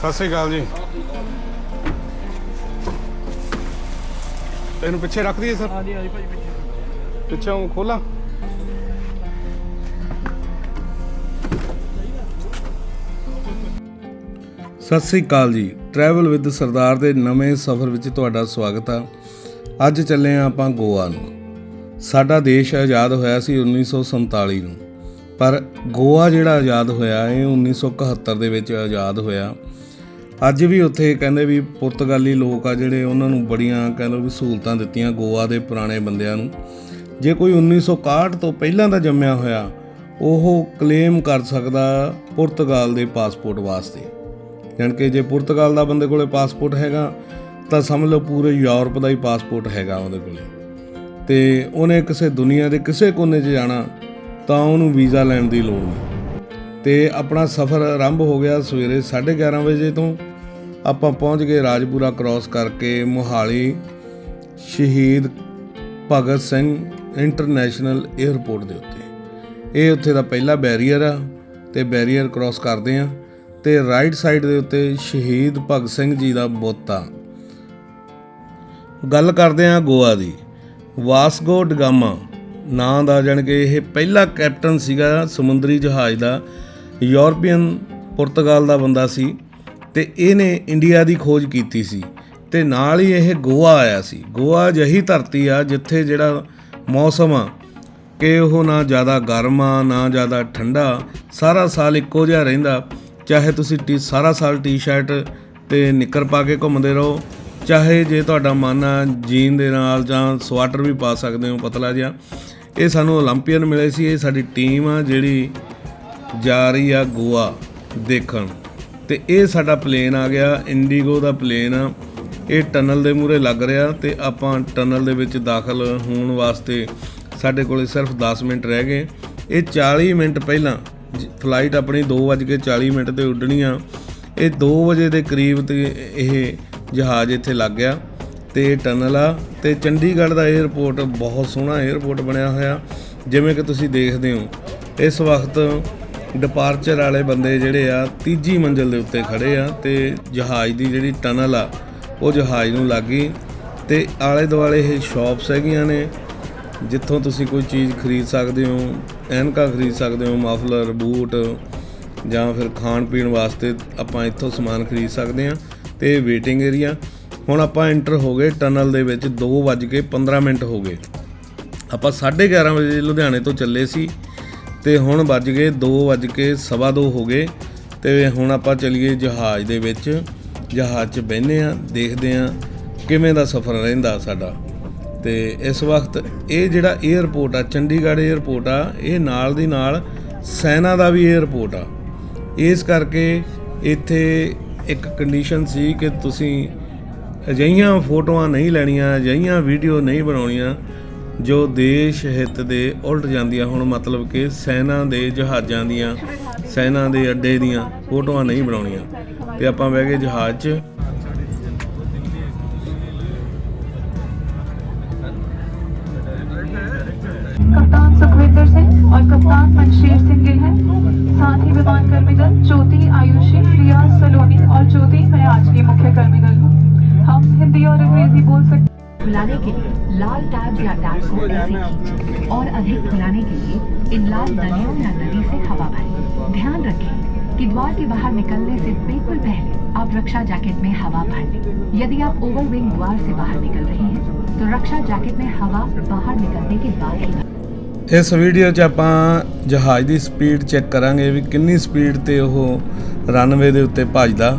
ਸਤਿ ਸ੍ਰੀ ਅਕਾਲ ਜੀ। ਇਹਨੂੰ ਪਿੱਛੇ ਰੱਖ ਦਈਏ ਸਰ? ਹਾਂਜੀ ਹਾਂਜੀ ਭਾਜੀ ਪਿੱਛੇ ਪਿੱਛੋਂ ਖੋਲਾਂ। ਸਤਿ ਸ੍ਰੀ ਅਕਾਲ ਜੀ। ਟਰੈਵਲ ਵਿਦ ਸਰਦਾਰ ਦੇ ਨਵੇਂ ਸਫ਼ਰ ਵਿੱਚ ਤੁਹਾਡਾ ਸਵਾਗਤ ਆ। ਅੱਜ ਚੱਲੇ ਆ ਆਪਾਂ ਗੋਆ ਨੂੰ। ਸਾਡਾ ਦੇਸ਼ ਆਜ਼ਾਦ ਹੋਇਆ ਸੀ 1947 ਨੂੰ। ਪਰ ਗੋਆ ਜਿਹੜਾ ਆਜ਼ਾਦ ਹੋਇਆ, ਇਹ 1971 ਦੇ ਵਿੱਚ ਆਜ਼ਾਦ ਹੋਇਆ। ਅੱਜ ਵੀ ਉੱਥੇ ਕਹਿੰਦੇ ਵੀ ਪੁਰਤਗਾਲੀ ਲੋਕ ਆ ਜਿਹੜੇ ਉਹਨਾਂ ਨੂੰ ਬੜੀਆਂ ਕਹਿੰਦੇ ਵੀ ਸਹੂਲਤਾਂ ਦਿੱਤੀਆਂ ਗੋਆ ਦੇ ਪੁਰਾਣੇ ਬੰਦਿਆਂ ਨੂੰ। ਜੇ ਕੋਈ 1961 ਤੋਂ ਪਹਿਲਾਂ ਦਾ ਜੰਮਿਆ ਹੋਇਆ, ਉਹ ਕਲੇਮ ਕਰ ਸਕਦਾ ਪੁਰਤਗਾਲ ਦੇ ਪਾਸਪੋਰਟ ਵਾਸਤੇ। ਜਾਣੀ ਕਿ ਜੇ ਪੁਰਤਗਾਲ ਦਾ ਬੰਦੇ ਕੋਲੇ ਪਾਸਪੋਰਟ ਹੈਗਾ, ਤਾਂ ਸਮਝ ਲਓ ਪੂਰੇ ਯੂਰਪ ਦਾ ਹੀ ਪਾਸਪੋਰਟ ਹੈਗਾ ਉਹਦੇ ਕੋਲੇ। ਤੇ ਉਹਨੇ ਕਿਸੇ ਦੁਨੀਆ ਦੇ ਕਿਸੇ ਕੋਨੇ 'ਚ ਜਾਣਾ, ਤਾਂ ਉਹਨੂੰ ਵੀਜ਼ਾ ਲੈਣ ਦੀ ਲੋੜ ਨਹੀਂ। ਤੇ ਆਪਣਾ ਸਫ਼ਰ ਆਰੰਭ ਹੋ ਗਿਆ ਸਵੇਰੇ 11:30 ਵਜੇ ਤੋਂ। ਆਪਾਂ ਪਹੁੰਚ ਗਏ ਰਾਜਪੁਰਾ ਕ੍ਰਾਸ ਕਰਕੇ ਮੋਹਾਲੀ। ਸ਼ਹੀਦ ਭਗਤ ਸਿੰਘ ਇੰਟਰਨੈਸ਼ਨਲ 에ਅਰਪੋਰਟ ਦੇ ਉੱਤੇ। ਇਹ ਉੱਥੇ ਦਾ ਪਹਿਲਾ ਬੈਰੀਅਰ ਆ, ਤੇ ਬੈਰੀਅਰ ਕ੍ਰਾਸ ਕਰਦੇ ਆ। ਤੇ ਰਾਈਟ ਸਾਈਡ ਦੇ ਉੱਤੇ ਸ਼ਹੀਦ ਭਗਤ ਸਿੰਘ ਜੀ ਦਾ ਬੁੱਤ। ਆ ਗੱਲ ਕਰਦੇ ਆ ਗੋਆ ਦੀ। ਵਾਸਗੋ ਡਗਾਮਾ ਨਾਂ ਦਾ ਜਾਣੀ ਕਿ ਇਹ ਪਹਿਲਾ ਕੈਪਟਨ ਸੀਗਾ ਸਮੁੰਦਰੀ ਜਹਾਜ਼ ਦਾ, ਯੂਰਪੀਅਨ ਪੁਰਤਗਾਲ ਦਾ ਬੰਦਾ ਸੀ ਤੇ ਇਹਨੇ ਇੰਡੀਆ ਦੀ ਖੋਜ ਕੀਤੀ ਸੀ ਤੇ ਨਾਲ ਹੀ ਇਹ ਗੋਆ ਆਇਆ ਸੀ। ਗੋਆ ਜਹੀ ਧਰਤੀ ਆ ਜਿੱਥੇ ਜਿਹੜਾ ਮੌਸਮ ਆ ਕਿ ਉਹ ਨਾ ਜ਼ਿਆਦਾ ਗਰਮ ਆ, ਨਾ ਜ਼ਿਆਦਾ ਠੰਡਾ, ਸਾਰਾ ਸਾਲ ਇੱਕੋ ਜਿਹਾ ਰਹਿੰਦਾ। ਚਾਹੇ ਤੁਸੀਂ ਟੀ ਸਾਰਾ ਸਾਲ ਟੀ-ਸ਼ਰਟ ਤੇ ਨਿੱਕਰ ਪਾ ਕੇ ਘੁੰਮਦੇ ਰਹੋ, ਚਾਹੇ ਜੇ ਤੁਹਾਡਾ ਮਨ ਆ ਜੀਨ ਦੇ ਨਾਲ ਜਾਂ ਸਵਾਟਰ ਵੀ ਪਾ ਸਕਦੇ ਹੋ ਪਤਲਾ ਜਿਹਾ, ਇਹ ਸਾਨੂੰ 올림픽ਨ ਮਿਲੇ ਸੀ, ਇਹ ਸਾਡੀ ਟੀਮ ਆ ਜਿਹੜੀ ਜਾ ਰਹੀ ਆ ਗੋਆ ਦੇਖਣ। ਤੇ ਇਹ ਸਾਡਾ ਪਲੇਨ ਆ ਗਿਆ, ਇੰਡੀਗੋ ਦਾ ਪਲੇਨ ਆ। ਇਹ ਟਨਲ ਦੇ ਮੂਰੇ ਲੱਗ ਰਿਹਾ ਤੇ ਆਪਾਂ ਟਨਲ ਦੇ ਵਿੱਚ ਦਾਖਲ ਹੋਣ ਵਾਸਤੇ ਸਾਡੇ ਕੋਲੇ ਸਿਰਫ 10 ਮਿੰਟ ਰਹਿ ਗਏ। ਇਹ 40 ਮਿੰਟ ਪਹਿਲਾਂ ਫਲਾਈਟ ਆਪਣੀ 2:40 ਮਿੰਟ ਤੇ ਉੱਡਣੀ ਆ। ਇਹ 2 ਵਜੇ ਦੇ ਕਰੀਬ ਤੇ ਇਹ ਜਹਾਜ਼ ਇੱਥੇ ਲੱਗ ਗਿਆ ਤੇ ਇਹ ਟਨਲ ਆ ਤੇ ਚੰਡੀਗੜ੍ਹ ਦਾ 에ਅਰਪੋਰਟ ਬਹੁਤ ਸੋਹਣਾ 에ਅਰਪੋਰਟ ਬਣਿਆ ਹੋਇਆ। ਜਿਵੇਂ ਕਿ ਤੁਸੀਂ ਦੇਖਦੇ ਹੋ, ਇਸ ਵਕਤ ਡਿਪਾਰਚਰ ਵਾਲੇ ਬੰਦੇ ਜਿਹੜੇ ਆ, ਤੀਜੀ ਮੰਜ਼ਲ ਦੇ ਉੱਤੇ ਖੜੇ ਆ ਤੇ ਜਹਾਜ਼ ਦੀ ਜਿਹੜੀ ਟਨਲ ਆ, ਉਹ ਜਹਾਜ਼ ਨੂੰ ਲੱਗੀ ਤੇ ਆਲੇ ਦੁਆਲੇ ਇਹ ਸ਼ਾਪਸ ਹੈਗੀਆਂ ਨੇ। ਜਿੱਥੋਂ ਤੁਸੀਂ ਕੋਈ ਚੀਜ਼ ਖਰੀਦ ਸਕਦੇ ਹੋ, ਐਨਕਾ ਖਰੀਦ ਸਕਦੇ ਹੋ, ਮਫਲਰ, ਬੂਟ, ਜਾਂ ਫਿਰ ਖਾਣ ਪੀਣ ਵਾਸਤੇ ਆਪਾਂ ਇੱਥੋਂ ਸਮਾਨ ਖਰੀਦ ਸਕਦੇ ਹਾਂ ਤੇ ਵੇਟਿੰਗ ਏਰੀਆ ਹੁਣ ਆਪਾਂ ਐਂਟਰ ਹੋ ਗਏ ਟਨਲ ਦੇ ਵਿੱਚ 2:15 ਮਿੰਟ ਹੋ ਗਏ। ਆਪਾਂ 11:30 ਵਜੇ ਲੁਧਿਆਣੇ ਤੋਂ ਚੱਲੇ ਸੀ ਤੇ ਹੁਣ ਵੱਜ ਗਏ 2:02 ਹੋ ਗਏ ਤੇ ਹੁਣ ਆਪਾਂ ਚਲੀਏ ਜਹਾਜ਼ ਦੇ ਵਿੱਚ। ਜਹਾਜ਼ 'ਚ ਬਹਿੰਦੇ ਆ ਦੇਖਦੇ ਆ ਕਿਵੇਂ ਦਾ ਸਫ਼ਰ ਰਹਿੰਦਾ ਸਾਡਾ। ਤੇ ਇਸ ਵਕਤ ਇਹ ਜਿਹੜਾ 에어ਪੋਰਟ ਆ, ਚੰਡੀਗੜ੍ਹ 에어ਪੋਰਟ ਆ, ਇਹ ਨਾਲ ਦੀ ਨਾਲ ਸੈਨਾ ਦਾ ਵੀ 에어ਪੋਰਟ ਆ। ਇਸ ਕਰਕੇ ਇੱਥੇ ਇੱਕ ਕੰਡੀਸ਼ਨ ਸੀ ਕਿ ਤੁਸੀਂ ਅਜਈਆਂ ਫੋਟੋਆਂ ਨਹੀਂ ਲੈਣੀਆਂ ਅਜਈਆਂ ਵੀਡੀਓ ਨਹੀਂ ਬਣਾਉਣੀਆਂ, ਜੋ ਦੇਸ਼ ਹਿੱਤ ਦੇ ਉਲਟ ਜਾਂਦੀਆਂ ਹੁਣ। ਮਤਲਬ ਕਿ ਸੈਨਾ ਦੇ ਜਹਾਜ਼ਾਂ ਦੀਆਂ, ਸੈਨਾ ਦੇ ਅੱਡੇ ਦੀਆਂ ਫੋਟੋਆਂ ਨਹੀਂ ਬਣਾਉਣੀਆਂ। ਤੇ ਆਪਾਂ ਬਹਿ ਗਏ ਜਹਾਜ਼ 'ਚ। कप्तान सुखविंदर सिंह और कप्तान मनशीर सिंह गिल हैं। साथ ही विमान कर्मीदल ज्योति, आयुषी रिया सलोनी और ज्योति, मैं आज की मुख्य कर्मीदल हूँ। हम हिंदी और अंग्रेज़ी बोल सकते खुलाने के लिए लाल टैब या टैब को ऐसे और अधिक खुलाने के लिए इन लाल नलियों या नली से हवा भरें। ध्यान रखें कि द्वार के बाहर निकलने से बिल्कुल पहले आप रक्षा जैकेट में हवा भर लें। यदि आप ओवरविंग द्वार से बाहर निकल रहे हैं तो रक्षा जैकेट में हवा बाहर निकलने के बाद ही। ਇਸ ਵੀਡੀਓ 'ਚ ਆਪਾਂ ਜਹਾਜ਼ ਦੀ ਸਪੀਡ ਚੈੱਕ ਕਰਾਂਗੇ ਵੀ ਕਿੰਨੀ ਸਪੀਡ ਤੇ ਉਹ ਰਨਵੇ ਦੇ ਉੱਤੇ ਭੱਜਦਾ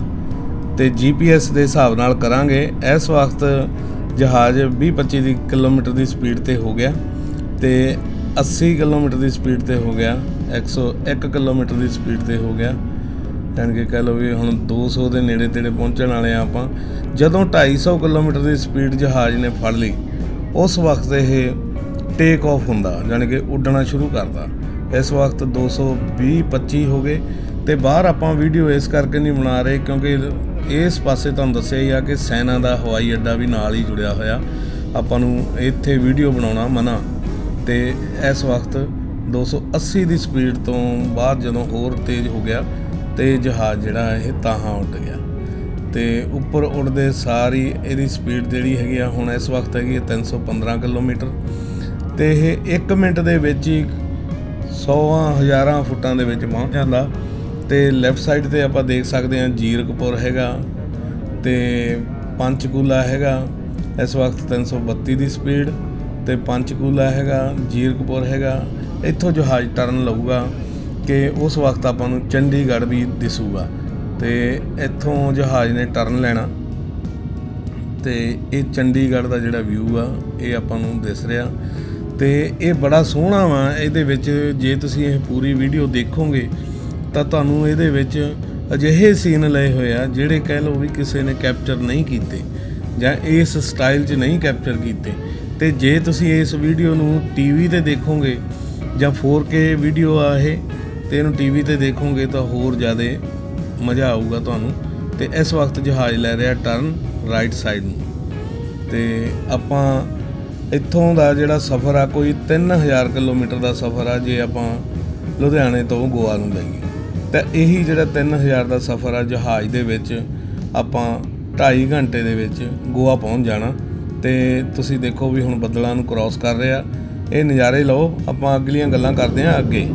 ਤੇ ਜੀਪੀਐਸ ਦੇ ਹਿਸਾਬ ਨਾਲ ਕਰਾਂਗੇ। ਇਸ ਵਕਤ ਜਹਾਜ਼ 20-25 ਦੀ ਕਿਲੋਮੀਟਰ ਦੀ ਸਪੀਡ ਤੇ ਹੋ ਗਿਆ ਤੇ 80 ਕਿਲੋਮੀਟਰ ਦੀ ਸਪੀਡ ਤੇ ਹੋ ਗਿਆ 101 ਕਿਲੋਮੀਟਰ ਦੀ ਸਪੀਡ ਤੇ ਹੋ ਗਿਆ। ਯਾਨੀ ਕਿ ਕਹ ਲਓ ਵੀ ਹੁਣ 200 ਦੇ ਨੇੜੇ ਤੇੜੇ ਪਹੁੰਚਣ ਵਾਲੇ ਆ ਆਪਾਂ। ਜਦੋਂ 250 ਕਿਲੋਮੀਟਰ ਦੀ ਸਪੀਡ ਜਹਾਜ਼ ਨੇ ਫੜ ਲਈ, ਉਸ ਵਕਤ ਇਹ ਟੇਕ ਆਫ ਹੁੰਦਾ ਯਾਨੀ ਕਿ ਉੱਡਣਾ ਸ਼ੁਰੂ ਕਰਦਾ। ਇਸ ਵਕਤ 220 25 ਹੋ ਗਏ ਤੇ ਬਾਹਰ ਆਪਾਂ ਵੀਡੀਓ ਇਸ ਕਰਕੇ ਨਹੀਂ ਬਣਾ ਰਹੇ ਕਿਉਂਕਿ ਇਸ ਪਾਸੇ ਤੁਹਾਨੂੰ ਦੱਸਿਆ ਹੀ ਆ ਕਿ ਸੈਨਾ ਦਾ ਹਵਾਈ ਅੱਡਾ ਵੀ ਨਾਲ ਹੀ ਜੁੜਿਆ ਹੋਇਆ। ਆਪਾਂ ਨੂੰ ਇੱਥੇ ਵੀਡੀਓ ਬਣਾਉਣਾ ਮਨਾ। ਤੇ ਇਸ ਵਕਤ 280 ਦੀ ਸਪੀਡ ਤੋਂ ਬਾਅਦ ਜਦੋਂ ਹੋਰ ਤੇਜ਼ ਹੋ ਗਿਆ, ਤੇ ਜਹਾਜ਼ ਜਿਹੜਾ ਇਹ ਤਾਹਾਂ ਉੱਡ ਗਿਆ। ਤੇ ਉੱਪਰ ਉੱਡਦੇ ਸਾਰੀ ਇਹਦੀ ਸਪੀਡ ਜਿਹੜੀ ਹੈਗੀ ਆ, ਹੁਣ ਇਸ ਵਕਤ ਹੈਗੀ ਹੈ 315 ਕਿਲੋਮੀਟਰ। ਤੇ ਇਹ 1 ਮਿੰਟ ਦੇ ਵਿੱਚ ਹੀ ਸੌਆਂ ਹਜ਼ਾਰਾਂ ਫੁੱਟਾਂ ਦੇ ਵਿੱਚ ਪਹੁੰਚ ਜਾਂਦਾ। ਤੇ ਲੈਫਟ ਸਾਈਡ ਤੇ ਆਪਾਂ ਦੇਖ ਸਕਦੇ ਹਾਂ ਜੀਰਕਪੁਰ ਹੈਗਾ ਤੇ ਪੰਚਕੂਲਾ ਹੈਗਾ। ਇਸ ਵਕਤ 332 ਦੀ ਸਪੀਡ ਤੇ ਪੰਚਕੂਲਾ ਹੈਗਾ, ਜੀਰਕਪੁਰ ਹੈਗਾ। ਇੱਥੋਂ ਜਹਾਜ਼ ਟਰਨ ਲਊਗਾ ਕਿ ਉਸ ਵਕਤ ਆਪਾਂ ਨੂੰ ਚੰਡੀਗੜ੍ਹ ਵੀ ਦਿਸੂਗਾ। ਤੇ ਇੱਥੋਂ ਜਹਾਜ਼ ਨੇ ਟਰਨ ਲੈਣਾ। ਤੇ ਇਹ ਚੰਡੀਗੜ੍ਹ ਦਾ ਜਿਹੜਾ ਵਿਊ ਆ, ਇਹ ਆਪਾਂ ਨੂੰ ਦਿਸ ਰਿਹਾ। ਤੇ ਇਹ ਬੜਾ ਸੋਹਣਾ ਵਾ, ਇਹਦੇ ਵਿੱਚ ਜੇ ਤੁਸੀਂ ਇਹ ਪੂਰੀ ਵੀਡੀਓ ਦੇਖੋਗੇ, ਤਾਂ ਤੁਹਾਨੂੰ ਇਹਦੇ ਵਿੱਚ ਅਜਿਹੇ ਸੀਨ ਲਏ ਹੋਏ ਆ, ਜਿਹੜੇ ਕਹਿ ਲਓ ਵੀ ਕਿਸੇ ਨੇ ਕੈਪਚਰ ਨਹੀਂ ਕੀਤੇ, ਜਾਂ ਇਸ ਸਟਾਈਲ 'ਚ ਨਹੀਂ ਕੈਪਚਰ ਕੀਤੇ। ਤੇ ਜੇ ਤੁਸੀਂ ਇਸ ਵੀਡੀਓ ਨੂੰ ਟੀਵੀ ਤੇ ਦੇਖੋਗੇ, ਜਾਂ 4K ਵੀਡੀਓ ਆ ਇਹ, ਤੇ ਇਹਨੂੰ ਟੀਵੀ ਤੇ ਦੇਖੋਗੇ ਤਾਂ ਹੋਰ ਜ਼ਿਆਦਾ ਮਜ਼ਾ ਆਊਗਾ ਤੁਹਾਨੂੰ। ਤੇ ਇਸ ਵਕਤ ਜਹਾਜ਼ ਲੈ ਰਿਹਾ ਟਰਨ ਰਾਈਟ ਸਾਈਡ ਨੂੰ। ਤੇ ਆਪਾਂ ਇੱਥੋਂ ਦਾ ਜਿਹੜਾ ਸਫ਼ਰ ਆ, ਕੋਈ 3000 ਕਿਲੋਮੀਟਰ ਦਾ ਸਫ਼ਰ ਆ, ਜੇ ਆਪਾਂ ਲੁਧਿਆਣੇ ਤੋਂ ਗੋਆ ਨੂੰ ਲਈਏ। ਤਾਂ ਇਹੀ ਜਿਹੜਾ 3000 ਦਾ ਸਫ਼ਰ ਆ, ਜਹਾਜ਼ ਦੇ ਵਿੱਚ ਆਪਾਂ 2.5 ਘੰਟੇ ਦੇ ਵਿੱਚ ਗੋਆ ਪਹੁੰਚ ਜਾਣਾ। ਤੇ ਤੁਸੀਂ ਦੇਖੋ ਵੀ ਹੁਣ ਬੱਦਲਾਂ ਨੂੰ ਕ੍ਰਾਸ ਕਰ ਰਿਹਾ। ਇਹ ਨਜ਼ਾਰੇ ਲਓ, ਆਪਾਂ ਅਗਲੀਆਂ ਗੱਲਾਂ ਕਰਦੇ ਹਾਂ ਅੱਗੇ।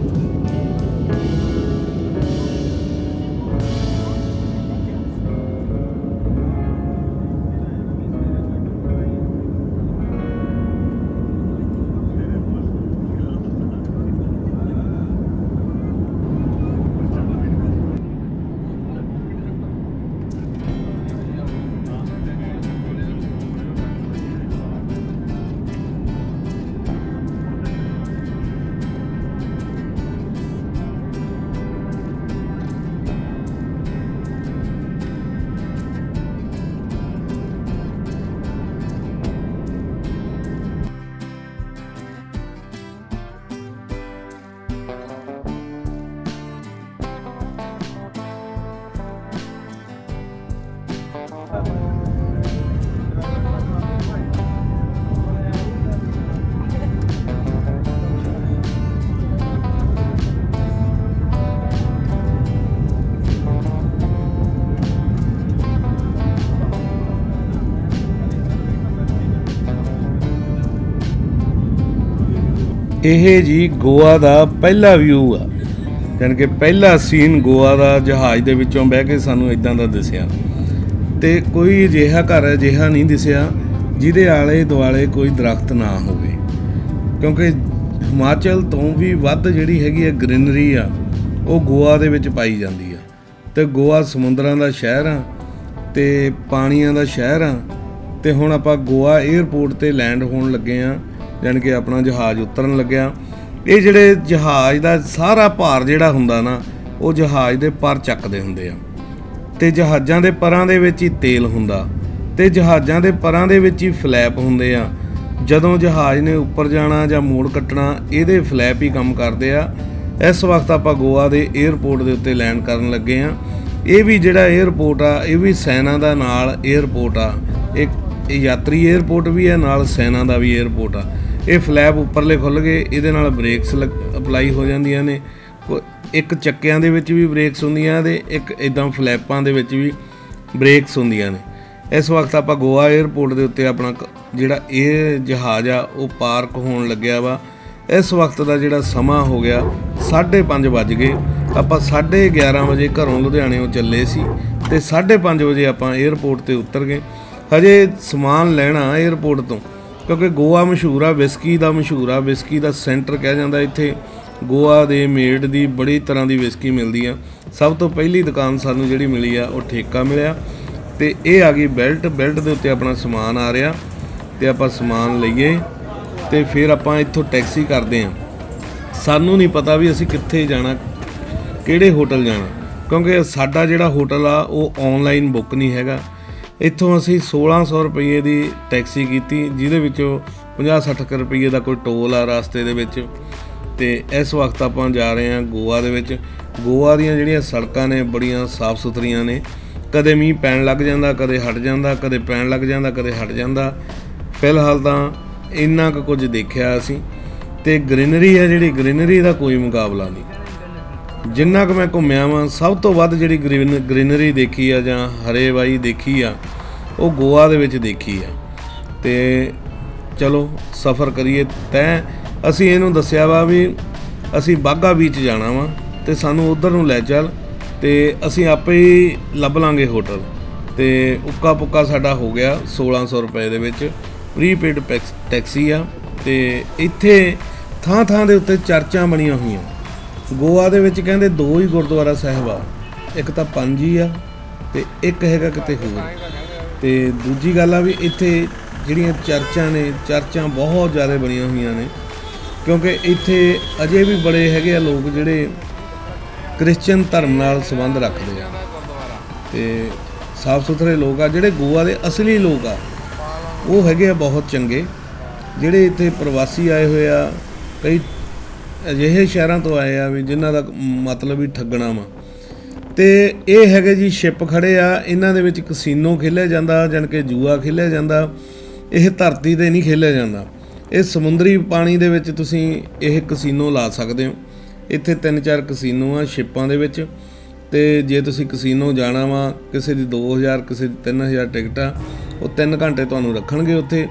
ਇਹ ਜੀ ਗੋਆ ਦਾ ਪਹਿਲਾ ਵਿਊ ਆ। ਯਾਨੀ ਕਿ ਪਹਿਲਾ ਸੀਨ ਗੋਆ ਦਾ ਜਹਾਜ਼ ਦੇ ਵਿੱਚੋਂ ਬਹਿ ਕੇ ਸਾਨੂੰ ਇਦਾਂ ਦਾ ਦਿਸਿਆ। ਤੇ ਕੋਈ ਅਜਿਹਾ ਘਰ ਅਜਿਹਾ ਨਹੀਂ ਦਿਸਿਆ, ਜਿਹਦੇ ਆਲੇ ਦੁਆਲੇ ਕੋਈ ਦਰਖਤ ਨਾ ਹੋਵੇ। ਕਿਉਂਕਿ ਹਿਮਾਚਲ ਤੋਂ ਵੀ ਵੱਧ ਜਿਹੜੀ ਹੈਗੀ ਹੈ ਗ੍ਰੀਨਰੀ ਆ, ਉਹ ਗੋਆ ਦੇ ਵਿੱਚ ਪਾਈ ਜਾਂਦੀ ਆ। ਤੇ ਗੋਆ ਸਮੁੰਦਰਾਂ ਦਾ ਸ਼ਹਿਰ ਆ, ਤੇ ਪਾਣੀਆਂ ਦਾ ਸ਼ਹਿਰ ਆ, ਤੇ ਹੁਣ ਆਪਾਂ ਗੋਆ 에ਅਰਪੋਰਟ ਤੇ ਲੈਂਡ ਹੋਣ ਲੱਗੇ ਆ। ਜਾਨ ਕਿ ਆਪਣਾ ਜਹਾਜ਼ ਉਤਰਨ ਲੱਗਿਆ। ਇਹ ਜਿਹੜੇ ਜਹਾਜ਼ ਦਾ ਸਾਰਾ ਭਾਰ ਜਿਹੜਾ ਹੁੰਦਾ ਨਾ, ਉਹ ਜਹਾਜ਼ ਦੇ ਪਰ ਚੱਕਦੇ ਹੁੰਦੇ ਆ। ਤੇ ਜਹਾਜ਼ਾਂ ਦੇ ਪਰਾਂ ਦੇ ਵਿੱਚ ਹੀ ਤੇਲ ਹੁੰਦਾ, ਤੇ ਜਹਾਜ਼ਾਂ ਦੇ ਪਰਾਂ ਦੇ ਵਿੱਚ ਹੀ ਫਲੈਪ ਹੁੰਦੇ ਆ। ਜਦੋਂ ਜਹਾਜ਼ ਨੇ ਉੱਪਰ ਜਾਣਾ ਜਾਂ ਮੋੜ ਕੱਟਣਾ, ਇਹਦੇ ਫਲੈਪ ਹੀ ਕੰਮ ਕਰਦੇ ਆ। ਇਸ ਵਕਤ ਆਪਾਂ ਗੋਆ ਦੇ 에ਅਰਪੋਰਟ ਦੇ ਉੱਤੇ ਲੈਂਡ ਕਰਨ ਲੱਗੇ ਆ। ਇਹ ਵੀ ਜਿਹੜਾ 에ਅਰਪੋਰਟ ਆ, ਇਹ ਵੀ ਸੈਨਾ ਦਾ ਨਾਲ 에ਅਰਪੋਰਟ ਆ। ਇੱਕ ਯਾਤਰੀ 에ਅਰਪੋਰਟ ਵੀ ਹੈ ਨਾਲ ਸੈਨਾ ਦਾ ਵੀ 에ਅਰਪੋਰਟ ਆ। ਇਹ ਫਲੈਪ ਉੱਪਰਲੇ ਖੁੱਲ ਗਏ, ਇਹਦੇ ਨਾਲ ਬ੍ਰੇਕਸ ਅਪਲਾਈ ਹੋ ਜਾਂਦੀਆਂ ਨੇ। ਇੱਕ ਚੱਕਿਆਂ ਦੇ ਵਿੱਚ ਵੀ ਬ੍ਰੇਕਸ ਹੁੰਦੀਆਂ ਤੇ ਇੱਕ ਇਦਾਂ ਫਲੈਪਾਂ ਦੇ ਵਿੱਚ ਵੀ ਬ੍ਰੇਕਸ ਹੁੰਦੀਆਂ ਨੇ। ਇਸ ਵਕਤ ਆਪਾਂ ਗੋਆ 에ਅਰਪੋਰਟ ਦੇ ਉੱਤੇ ਆਪਣਾ ਜਿਹੜਾ ਇਹ ਜਹਾਜ਼ ਆ, ਉਹ ਪਾਰਕ ਹੋਣ ਲੱਗਿਆ ਵਾ। ਇਸ ਵਕਤ ਦਾ ਜਿਹੜਾ ਸਮਾਂ ਹੋ ਗਿਆ 5:30 ਵਜ ਗਏ। ਆਪਾਂ 11:30 ਵਜੇ ਘਰੋਂ ਲੁਧਿਆਣੇੋਂ ਚੱਲੇ ਸੀ ਤੇ 5:30 ਵਜੇ ਆਪਾਂ 에ਅਰਪੋਰਟ ਤੇ ਉਤਰ ਗਏ। ਹਜੇ ਸਮਾਨ ਲੈਣਾ 에ਅਰਪੋਰਟ ਤੋਂ। ਕਿਉਂਕਿ ਗੋਆ ਮਸ਼ਹੂਰ ਆ ਵਿਸਕੀ ਦਾ ਮਸ਼ਹੂਰ ਆ ਵਿਸਕੀ ਦਾ ਸੈਂਟਰ ਕਿਹਾ ਜਾਂਦਾ ਇੱਥੇ। ਗੋਆ ਦੇ ਮੇਡ ਦੀ ਬੜੀ ਤਰ੍ਹਾਂ ਦੀ ਵਿਸਕੀ ਮਿਲਦੀ ਆ। ਸਭ ਤੋਂ ਪਹਿਲੀ ਦੁਕਾਨ ਸਾਨੂੰ ਜਿਹੜੀ ਮਿਲੀ ਆ, ਉਹ ਠੇਕਾ ਮਿਲਿਆ। ਤੇ ਇਹ ਆ ਗਈ ਬੈਲਟ ਬੈਲਟ ਦੇ ਉੱਤੇ ਆਪਣਾ ਸਮਾਨ ਆ ਰਿਹਾ। ਤੇ ਆਪਾਂ ਸਮਾਨ ਲਈਏ ਤੇ ਫਿਰ ਆਪਾਂ ਇੱਥੋਂ ਟੈਕਸੀ ਕਰਦੇ ਆਂ। ਸਾਨੂੰ ਨਹੀਂ ਪਤਾ ਵੀ ਅਸੀਂ ਕਿੱਥੇ ਜਾਣਾ, ਕਿਹੜੇ ਹੋਟਲ ਜਾਣਾ। ਕਿਉਂਕਿ ਸਾਡਾ ਜਿਹੜਾ ਹੋਟਲ ਆ, ਉਹ ਆਨਲਾਈਨ ਬੁੱਕ ਨਹੀਂ ਹੈਗਾ। ਇੱਥੋਂ ਅਸੀਂ 1600 ਰੁਪਏ ਦੀ ਟੈਕਸੀ ਕੀਤੀ, ਜਿਹਦੇ ਵਿੱਚੋਂ 50-60 ਰੁਪਏ ਦਾ ਕੋਈ ਟੋਲ ਆ ਰਸਤੇ ਦੇ ਵਿੱਚ। ਤੇ ਇਸ ਵਕਤ ਆਪਾਂ ਜਾ ਰਹੇ ਹਾਂ ਗੋਆ ਦੇ ਵਿੱਚ। ਗੋਆ ਦੀਆਂ ਜਿਹੜੀਆਂ ਸੜਕਾਂ ਨੇ, ਬੜੀਆਂ ਸਾਫ਼ ਸੁਥਰੀਆਂ ਨੇ। ਕਦੇ ਮੀਂਹ ਪੈਣ ਲੱਗ ਜਾਂਦਾ, ਕਦੇ ਹਟ ਜਾਂਦਾ, ਕਦੇ ਪੈਣ ਲੱਗ ਜਾਂਦਾ, ਕਦੇ ਹਟ ਜਾਂਦਾ। ਫਿਲਹਾਲ ਤਾਂ ਇੰਨਾ ਕੁ ਕੁਝ ਦੇਖਿਆ ਅਸੀਂ। ਤੇ ਗ੍ਰੀਨਰੀ ਹੈ ਜਿਹੜੀ, ਗ੍ਰੀਨਰੀ ਦਾ ਕੋਈ ਮੁਕਾਬਲਾ ਨਹੀਂ। ਜਿੰਨਾ ਕੁ ਮੈਂ ਘੁੰਮਿਆ ਵਾਂ, ਸਭ ਤੋਂ ਵੱਧ ਜਿਹੜੀ ਗ੍ਰੀਨ ਗ੍ਰੀਨਰੀ ਦੇਖੀ ਆ ਜਾਂ ਹਰੇਵਾਈ ਦੇਖੀ ਆ, ਉਹ ਗੋਆ ਦੇ ਵਿੱਚ ਦੇਖੀ ਆ। ਤੇ ਚਲੋ, ਸਫ਼ਰ ਕਰੀਏ ਤੈਂ ਅਸੀਂ ਇਹਨੂੰ ਦੱਸਿਆ ਵਾ ਵੀ ਅਸੀਂ ਬਾਗਾ ਬੀਚ ਜਾਣਾ ਵਾ ਤੇ ਸਾਨੂੰ ਉਧਰ ਨੂੰ ਲੈ ਚੱਲ ਤੇ ਅਸੀਂ ਆਪੇ ਹੀ ਲੱਭ ਲਾਂਗੇ ਹੋਟਲ। ਤੇ ਉੱਕਾ ਪੁੱਕਾ ਸਾਡਾ ਹੋ ਗਿਆ 1600 ਰੁਪਏ ਦੇ ਵਿੱਚ। ਪ੍ਰੀਪੇਡ ਟੈਕਸੀ ਆ ਤੇ ਇੱਥੇ ਥਾਂ ਥਾਂ ਦੇ ਉੱਤੇ ਚਰਚਾਂ ਬਣੀਆਂ ਹੋਈਆਂ। ਗੋਆ ਦੇ ਵਿੱਚ ਕਹਿੰਦੇ ਦੋ ਹੀ ਗੁਰਦੁਆਰਾ ਸਾਹਿਬ ਆ। ਇੱਕ ਤਾਂ ਪੰਜ ਹੀ ਆ ਤੇ ਇੱਕ ਹੈਗਾ ਕਿਤੇ ਹੋਰ। ਤੇ ਦੂਜੀ ਗੱਲ ਆ ਵੀ ਇੱਥੇ ਜਿਹੜੀਆਂ ਚਰਚਾਂ ਨੇ, ਚਰਚਾਂ ਬਹੁਤ ਜ਼ਿਆਦਾ ਬਣੀਆਂ ਹੋਈਆਂ ਨੇ। ਕਿਉਂਕਿ ਇੱਥੇ ਅਜੇ ਵੀ ਬੜੇ ਹੈਗੇ ਆ ਲੋਕ ਜਿਹੜੇ ਕ੍ਰਿਸਚੀਅਨ ਧਰਮ ਨਾਲ ਸੰਬੰਧ ਰੱਖਦੇ ਆ। ਤੇ ਸਾਫ਼ ਸੁਥਰੇ ਲੋਕ ਆ, ਜਿਹੜੇ ਗੋਆ ਦੇ ਅਸਲੀ ਲੋਕ ਆ, ਉਹ ਹੈਗੇ ਆ ਬਹੁਤ ਚੰਗੇ। ਜਿਹੜੇ ਇੱਥੇ ਪ੍ਰਵਾਸੀ ਆਏ ਹੋਏ ਆ, ਕਈ ਅਜਿਹੇ ਸ਼ਹਿਰਾਂ ਤੋਂ ਆਏ ਆ ਵੀ ਜਿਨ੍ਹਾਂ ਦਾ ਮਤਲਬ ਹੀ ਠੱਗਣਾ ਵਾ। ਤੇ ਇਹ ਹੈਗੇ ਜੀ ਸ਼ਿਪ ਖੜੇ ਆ, ਇਹਨਾਂ ਦੇ ਵਿੱਚ ਕਸੀਨੋ ਖੇਲਿਆ ਜਾਂਦਾ, ਜਾਣੀ ਕਿ ਜੂਆ ਖੇਲਿਆ ਜਾਂਦਾ, ਇਹ ਧਰਤੀ ਤੇ ਨਹੀਂ ਖੇਲਿਆ ਜਾਂਦਾ। ਇਹ ਸਮੁੰਦਰੀ ਪਾਣੀ ਦੇ ਵਿੱਚ ਤੁਸੀਂ ਇਹ ਕਸੀਨੋ ਲਾ ਸਕਦੇ ਹੋ। ਇੱਥੇ ਤਿੰਨ ਚਾਰ ਕਸੀਨੋ ਆ ਸ਼ਿਪਾਂ ਦੇ ਵਿੱਚ, ਤੇ ਜੇ ਤੁਸੀਂ ਕਸੀਨੋ ਜਾਣਾ ਵਾ, ਕਿਸੇ ਦੀ 2000 ਕਿਸੇ ਦੀ 3000 ਟਿਕਟ ਆ ਉਹ 3 ਘੰਟੇ ਤੁਹਾਨੂੰ ਰੱਖਣਗੇ ਉੱਥੇ,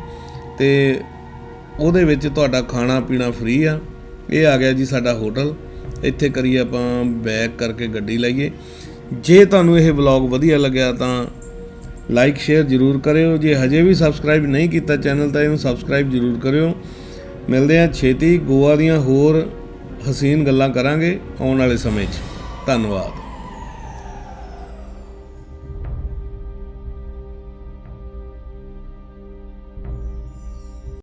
ਤੇ ਉਹਦੇ ਵਿੱਚ ਤੁਹਾਡਾ ਖਾਣਾ ਪੀਣਾ ਫ੍ਰੀ ਆ। ਇਹ ਆ ਗਿਆ ਜੀ ਸਾਡਾ ਹੋਟਲ। ਇੱਥੇ ਕਰੀਏ ਆਪਾਂ ਬੈਕ ਕਰਕੇ ਗੱਡੀ ਲਾਈਏ। ਜੇ ਤੁਹਾਨੂੰ ਇਹ ਵਲੌਗ ਵਧੀਆ ਲੱਗਿਆ ਤਾਂ ਲਾਈਕ ਸ਼ੇਅਰ ਜ਼ਰੂਰ ਕਰਿਓ। ਜੇ ਹਜੇ ਵੀ ਸਬਸਕ੍ਰਾਈਬ ਨਹੀਂ ਕੀਤਾ ਚੈਨਲ ਤਾਂ ਇਹਨੂੰ ਸਬਸਕ੍ਰਾਈਬ ਜ਼ਰੂਰ ਕਰਿਓ। ਮਿਲਦੇ ਹਾਂ ਛੇਤੀ। ਗੋਆ ਦੀਆਂ ਹੋਰ ਹਸੀਨ ਗੱਲਾਂ ਕਰਾਂਗੇ ਆਉਣ ਵਾਲੇ ਸਮੇਂ 'ਚ। ਧੰਨਵਾਦ।